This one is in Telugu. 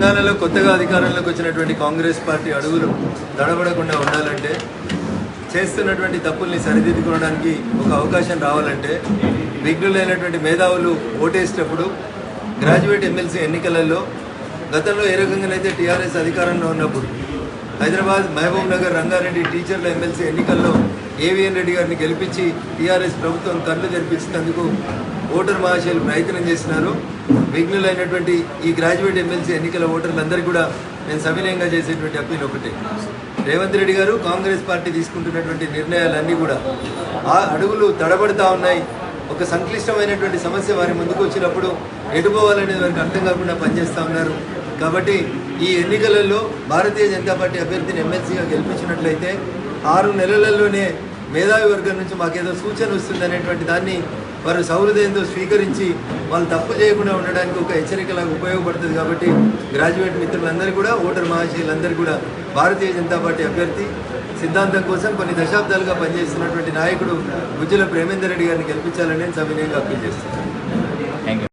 తెలంగాణలో కొత్తగా అధికారంలోకి వచ్చినటువంటి కాంగ్రెస్ పార్టీ అడుగులు దడబడకుండా ఉండాలంటే చేస్తున్నటువంటి తప్పుల్ని సరిదిద్దుకోవడానికి ఒక అవకాశం రావాలంటే విఘ్నులైనటువంటి మేధావులు ఓటేసేటప్పుడు గ్రాడ్యుయేట్ ఎమ్మెల్సీ ఎన్నికలలో గతంలో ఏ రకంగానైతే టీఆర్ఎస్ అధికారంలో ఉన్నప్పుడు హైదరాబాద్ మహబూబ్ నగర్ రంగారెడ్డి టీచర్ల ఎమ్మెల్సీ ఎన్నికల్లో ఏవిఎన్ రెడ్డి గారిని గెలిపించి టీఆర్ఎస్ ప్రభుత్వం కళ్ళు తెరిపించినందుకు ఓటర్ మహాశయులు ప్రయత్నం చేసినారు. విఘ్నులైనటువంటి ఈ గ్రాడ్యుయేట్ ఎమ్మెల్సీ ఎన్నికల ఓటర్లందరికీ కూడా నేను సవినయంగా చేసేటువంటి అప్పీల్ ఒకటే. రేవంత్ రెడ్డి గారు కాంగ్రెస్ పార్టీ తీసుకుంటున్నటువంటి నిర్ణయాలన్నీ కూడా ఆ అడుగులు తడబడతా ఉన్నాయి. ఒక సంక్లిష్టమైనటువంటి సమస్య వారి ముందుకు వచ్చినప్పుడు ఎటుపోవాలనేది వారికి అర్థం కాకుండా పనిచేస్తూ ఉన్నారు. కాబట్టి ఈ ఎన్నికలలో భారతీయ జనతా పార్టీ అభ్యర్థిని ఎమ్మెల్సీగా గెలిపించినట్లయితే ఆరు నెలలలోనే మేధావి వర్గం నుంచి మాకేదో సూచన వస్తుంది అనేటువంటి దాన్ని వారు సౌహృదయంతో స్వీకరించి వాళ్ళు తప్పు చేయకుండా ఉండడానికి ఒక హెచ్చరికలాగా ఉపయోగపడుతుంది కాబట్టి గ్రాడ్యుయేట్ మిత్రులందరూ కూడా ఓటర్ మహాశీలందరూ కూడా భారతీయ జనతా పార్టీ అభ్యర్థి సిద్ధాంతం కోసం కొన్ని దశాబ్దాలుగా పనిచేస్తున్నటువంటి నాయకుడు గుజ్జల ప్రేమేందర్ రెడ్డి గారిని గెలిపించాలని నేను సవినయంగా అప్పీల్ చేస్తున్నాను. Thank you